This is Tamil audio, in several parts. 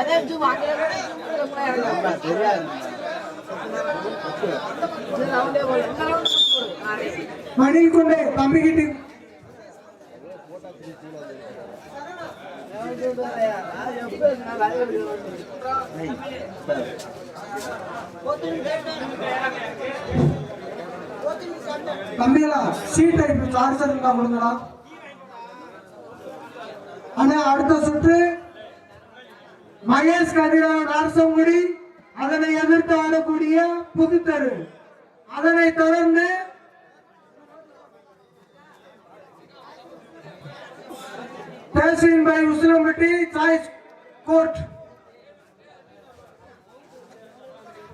அதான் சும்மா அங்கே கூட தம்பிக்கிட்டு தம்பிகளா சீட்டை இப்ப சார்ஜர் இருந்தா கொடுங்களா ஆனா அடுத்த சுற்று. மகேஷ் கதிரவன் அரசங்குடி அதனை எதிர்த்து ஆடக்கூடிய புதுத்தரு. அதனை தொடர்ந்து தஹசீன் பை உசிலம்பட்டி சாய்ஸ் கோர்ட்.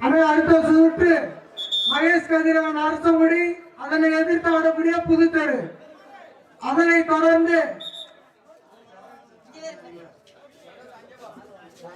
அவை அடுத்த சுற்று. மகேஷ் கதிரவன் அரசங்குடி அதனை எதிர்த்து ஆடக்கூடிய புதுத்தரு. அதனை தொடர்ந்து அப்படி ஆப்டர் தான் திருப்பி போடுவாங்க நம்ம யாருன்னு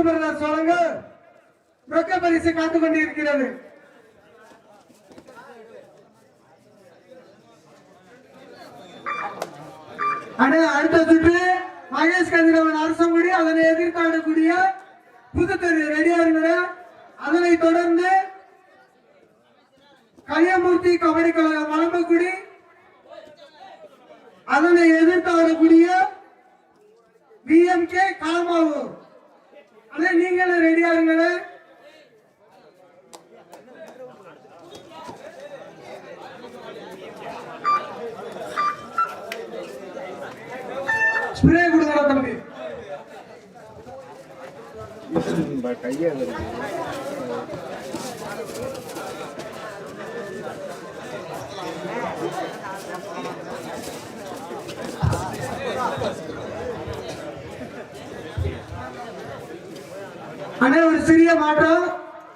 டிஎம்கே சோழங்கு ரொக்க பரிசு காத்துக் கொண்டிருக்கிறது. அடுத்த சுற்று மகேஷ் கதிரவன் அரசங்குடி அதனை எதிர்த்தாடக்கூடிய புதுத்தெரு ரெடியா இருங்க அதனை தொடர்ந்து கலியமூர்த்தி கபடி கழகம் வளம்பக்குடி அதனை எதிர்த்து ஆடக்கூடிய பிஎம்கே காமாவூர் அண்ணா நீங்களும் ரெடியா இருங்களே ஸ்ப்ரே கொடுங்க தம்பி. கையை வருது ஆனால் ஒரு சிறிய மாற்றம்.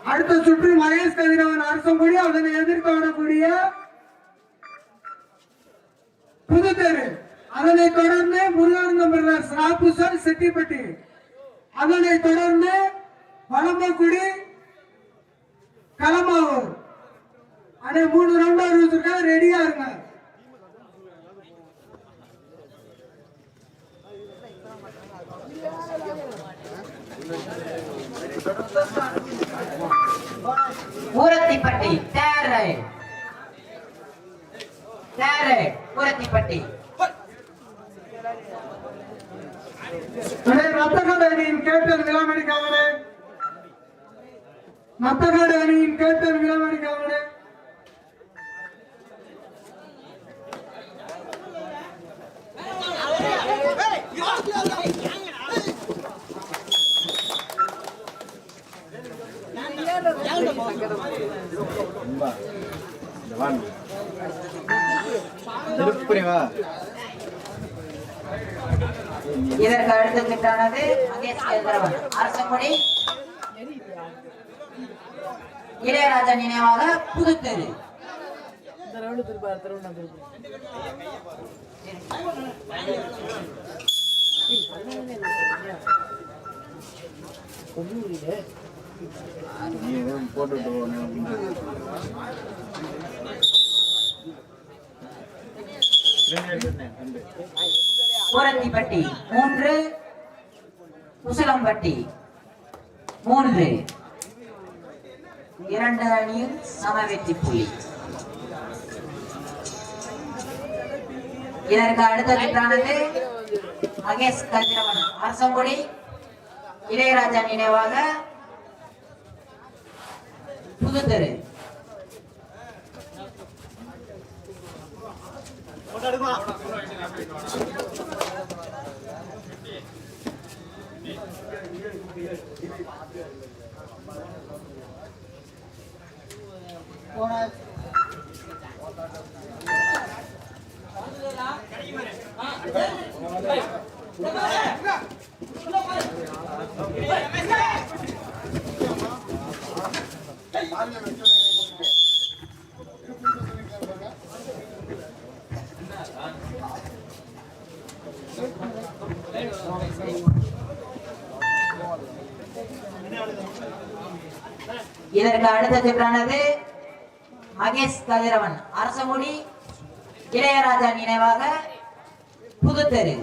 அடுத்த சுற்று மகேஷ் கதிரவன் அரசங்குடி. அதனை எதிர்த்து புதுத்தெரு. அதனை தொடர்ந்து முருகானந்தம் பிரதர்ஸ் ராப்புசல் செட்டிப்பட்டி. அதனை தொடர்ந்து வளம்பக்குடி களமாவூர். அண்ணே மூணு ரவுண்ட் அறிவிச்சிருக்காங்க ரெடியா இருங்க. ஊரத்திப்பட்டி தேரை. தேரை ஊரத்திப்பட்டி. மத்தகாடு ரத்தக்காடு அணியின் கேப்டன் காவலே மத்தகாடு அணியின் கேப்டன் விளாமணிக்காமனே காவலே இந்த வாங்க திருப்பி வா இதற்கு அடுத்த திட்டானது அரசமொழி. இளையராஜா நினைவாக புதுத்தெரு. இந்த திருப்பி அடுத்த நீ எதுவும் போட்டுட்டு மூன்று. குசலம்பட்டி மூன்று. இரண்டு அணியில் சம வெற்றி புள்ளி. இதற்கு அடுத்த மகேஷ் கதிரவன். அரசங்குடி இளையராஜா நினைவாக புதுத்தெரு ஆ இதற்கு அடுத்த சுற்றானது மகேஷ் கதிரவன். அரசமுடி இளையராஜா நினைவாக புதுத்தெரு.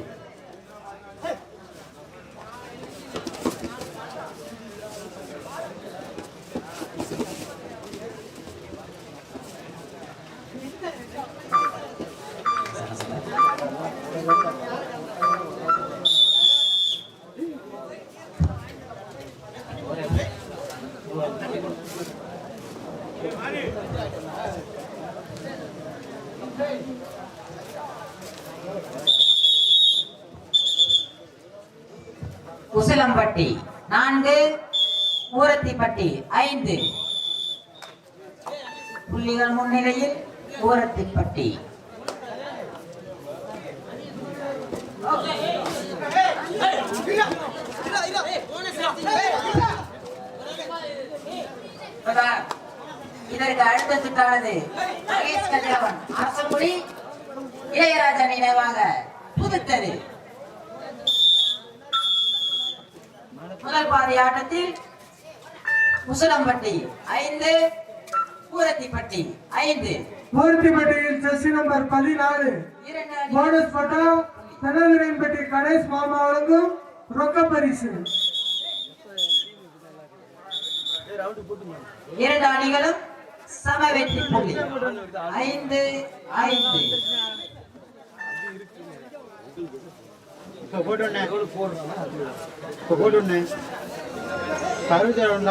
உசிலம்பட்டி நான்கு. ஊரத்திப்பட்டி ஐந்து. புள்ளிகள் முன்னிலையில் ஊரத்திப்பட்டி தொடர். இதற்கு அடுத்த சுற்றானது மகேஷ் கதிரவன் அரசங்குடி இளையராஜா நினைவாக புதுத்தரு முதல் பாதி ஆட்டத்தில் முசலம்பட்டி ஐந்து பூரத்திப்பட்டி ஐந்து மூர்த்திப்பட்டியில் செஸ் நம்பர் பதினாலு போனஸ் பட்டா தென்னவீரன்பட்டி கணேஷ் மாமா வழங்கும் ரொக்க பரிசு இரண்டு அணிகளும் சம வெற்றி புள்ளி. ஐந்து ஐந்து இப்போ போட்டுண்ணே இப்போ போட்டுண்ணே அறுபத்தி அறுபத்தி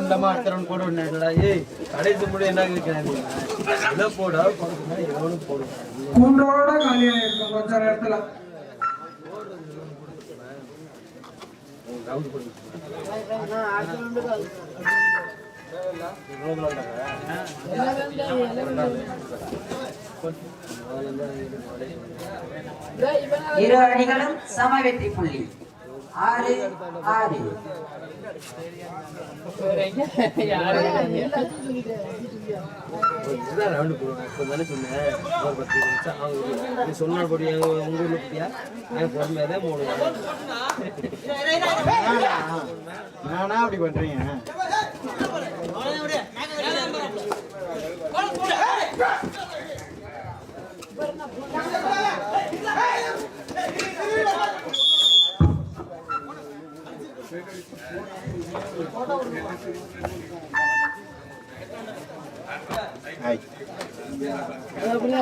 உண்டாமா அடுத்த ரவுண்ட் போட்டுண்ணே ஏய் கடைசி முடி என்ன கேட்கிறேன் போடா எவனும் போடும் மூன்றோட காலியாக இருக்கும் கொஞ்ச நேரத்துல. இரு அணிகளும் சம வெற்றி புள்ளி. ஆறு ஆறு. ரவுண்டு போடுவேன் இப்போ தானே சொன்னேன் ஒரு பத்து நிமிஷம் அவங்க நீ சொன்ன படி எங்க உங்க ஊர்ல பத்தியா நான் பொறுமையாக தான் நானா அப்படி பண்றீங்க?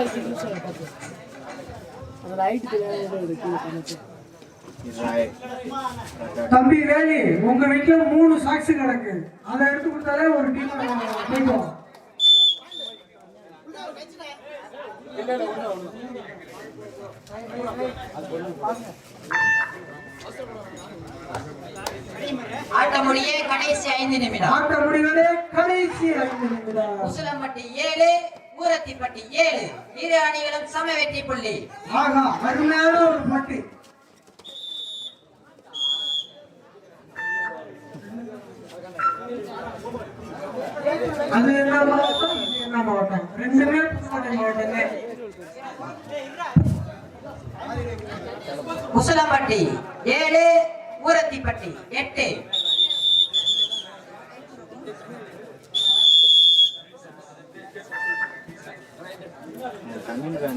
நிமிஷம் பார்த்து அந்த இருக்கு கணக்கு தம்பி வேலி உங்க வீட்டுல மூணு சாக்ஸ் கிடக்கு. அதை எடுத்து கொடுத்தாலே ஒரு டீம் கடைசி ஐந்து நிமிடம். ஆட்ட முடிவதே கடைசி ஐந்து நிமிடம். ஏழு ஊரத்திப்பட்டி ஏழு. இரு அணிகளும் சம வெற்றி புள்ளி. ஆகா அருமையான ஒரு பட்டி. அது என்ன மாவட்டம்? இது என்ன மாவட்டம்? ரெண்டுமே புதுக்கோட்டை மாவட்டமே. முசலம்பட்டி ஏழு ஊரத்திப்பட்டி எட்டு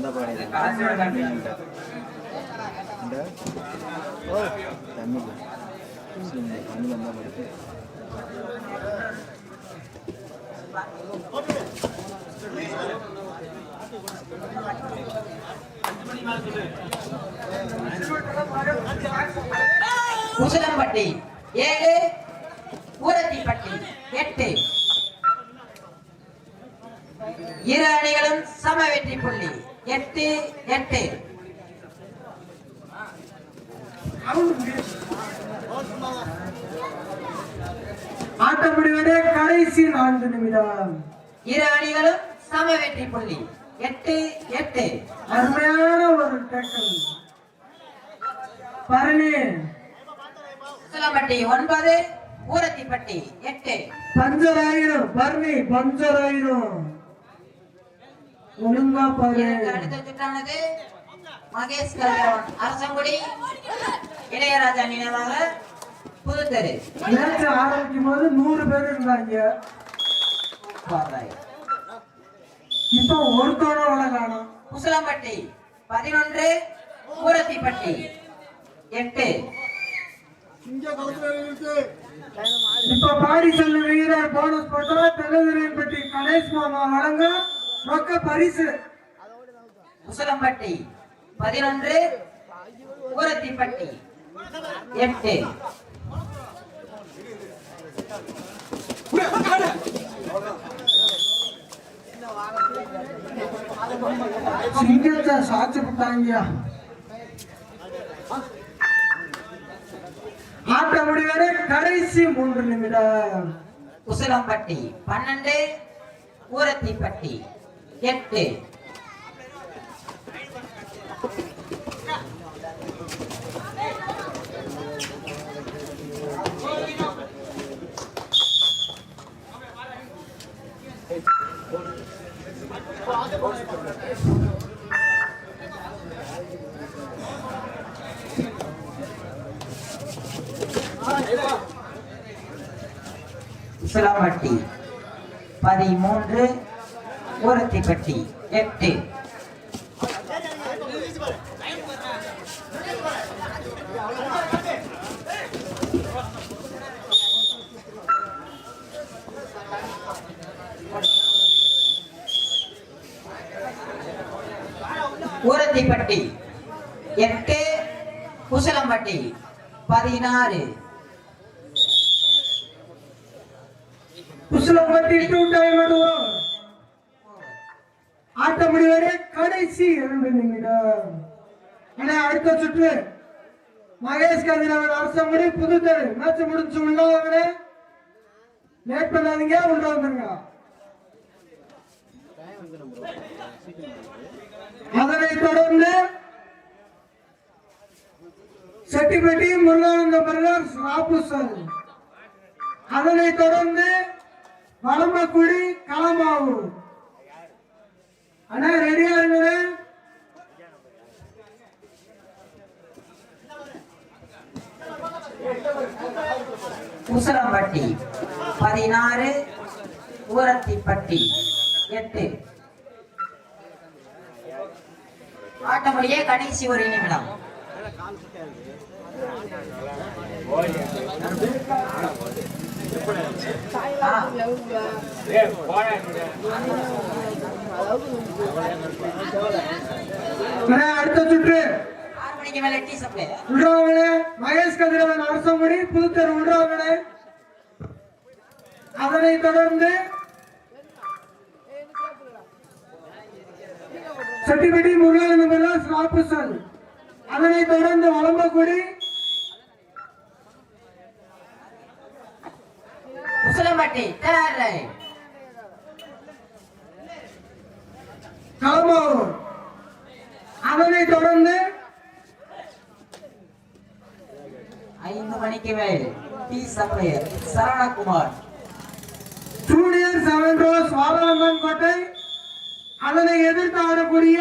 தமிழ் எந்த பாடி தமிழ் தமிழ் பாடி ஏழு ஊரத்திப்பட்டி எட்டு இரு அணிகளும் சம வெற்றி புள்ளி எட்டு எட்டு. ஆட்ட முடிவதே கடைசி நான்கு நிமிடம். இரு அணிகளும் சம வெற்றி புள்ளி. எட்டு எட்டு. அருமையான ஒரு டேக்கல் பரணி. முசலம்பட்டி ஒன்பது ஊரத்திப்பட்டி எட்டு. பஞ்சர் ஆயிரும் பரணி பஞ்சர் ஆயிரும் ஒழுங்கா பாரு. இதற்கு அடுத்த சுற்றானது மகேஷ் கதிரவன் அரசங்குடி இளையராஜா நினைவாக புதுத்தெரு மேட்ச் ஆரம்பிக்கும் போது நூறு பேர் இருந்தாங்க. இப்போ ஒருத்தரோட காணும். உசிலம்பட்டி பதினொன்று ஊரத்திப்பட்டி எட்டு. இப்ப பாடி செல்லும் வீரர் போனஸ் போட்டா தெலுங்குப்பட்டி கணேஷ் மாமா வழங்க. ரொக்க பரிசு. முசலம்பட்டி பதினொன்று. ஊரத்திப்பட்டி எட்டு. சிங்கத்தை சாட்சி போட்டாங்க ஆட்ட முடிவரை கடைசி மூன்று நிமிடம். உசிலம்பட்டி பன்னெண்டு. ஊரத்திப்பட்டி எட்டு சிலவட்டி பதிமூன்று ஊரத்திப்பட்டி எட்டு ஊரத்திப்பட்டி எட்டு குசலம்பட்டி பதினாறு குசலம்பட்டி டூ டைம் விடுவோம் ஆட்ட முடிவரை கடைசி இரண்டு நிமிடம் ஆனா அடுத்த சுற்று மகேஷ் கதிரவன் அரசங்குடி புதுத்தெரு மேட்ச் முடிஞ்சு உள்ள வாங்க லேட் பண்ணாதீங்க உள்ள வந்துருங்க. அதனைத் தொடர்ந்து செட்டிப்பட்டி முருகானந்த பிரதர்ஸ் ராபுசல் அதனை தொடர்ந்து வளம்பக்குடி களமாவூர். அண்ணா ரெடியா இருங்க குசலம்பட்டி பதினாறு ஊரத்திப்பட்டி எட்டு. ஆட்டமுடிய கடைசி ஒரு நிமிடம். அடுத்த சுற்று. மகேஷ் கதிரவன் அரசங்குடி புதுத்தெரு உள்றாவணே அதனைத் தொடர்ந்து செட்டிப்பட்டி முருகானந்த பிரதர்ஸ் ராபுசல் அதனைத் தொடர்ந்து வளம்பக்குடி குசலம்பட்டி தேர்ட் ரைட் களமாவூர் அதனைத் தொடர்ந்து ஐந்து மணிக்கு மேல் டீ சப்ளையர் சரவணகுமார். கோட்டை அதனை எதிர்த்து ஆடக்கூடிய